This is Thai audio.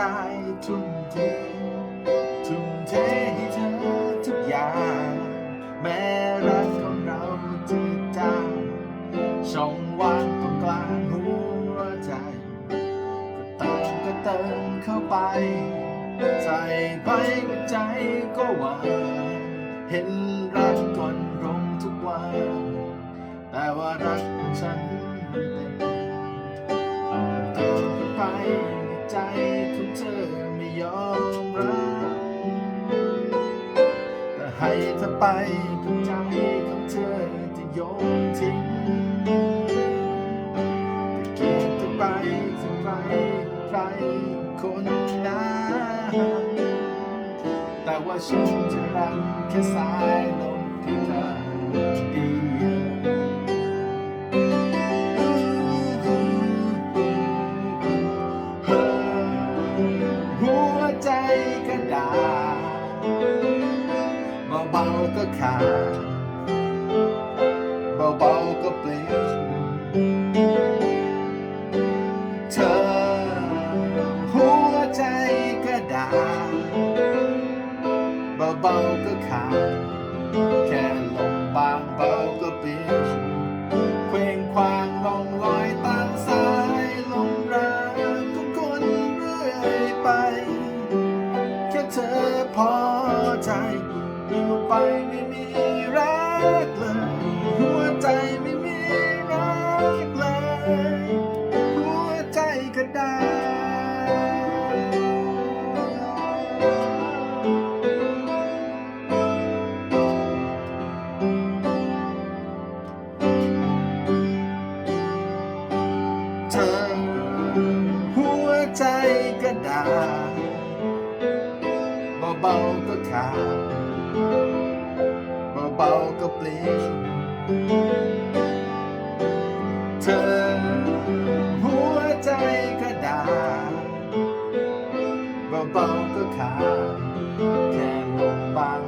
กายทุ่มเททุ่มเทให้เธอทุกอย่าง แม้รักของเราจะจางช่องว่างตรงกลางหัวใจ ก็เติมก็เติมเข้าไป ใส่ไปหัวใจก็หวานเห็นรักก่อนรงทุกวัน แต่ว่ารักของฉันมันเต็มเติมไปใจ เธอไม่ยอมรับแต่ให้เธอไปกับใจของเธอจะโยนทิ้งแต่เกียนเธอไปจะไปใครคนนั้นแต่ว่าฉันจะรักแค่สายลมเพียงเธอเดีย เบาๆก็ขาดเบาๆก็เปลี่ยนเธอหัวใจก็ด่าเบาๆก็ขาดแค่ลมบางเบาก็เปลี่ยน ก็ได้เธอหัวใจก็ได้เบาๆก็ขาดเบาๆก็เปลี่ยนเธอ เบาๆก็ขาดแค่ลมบาง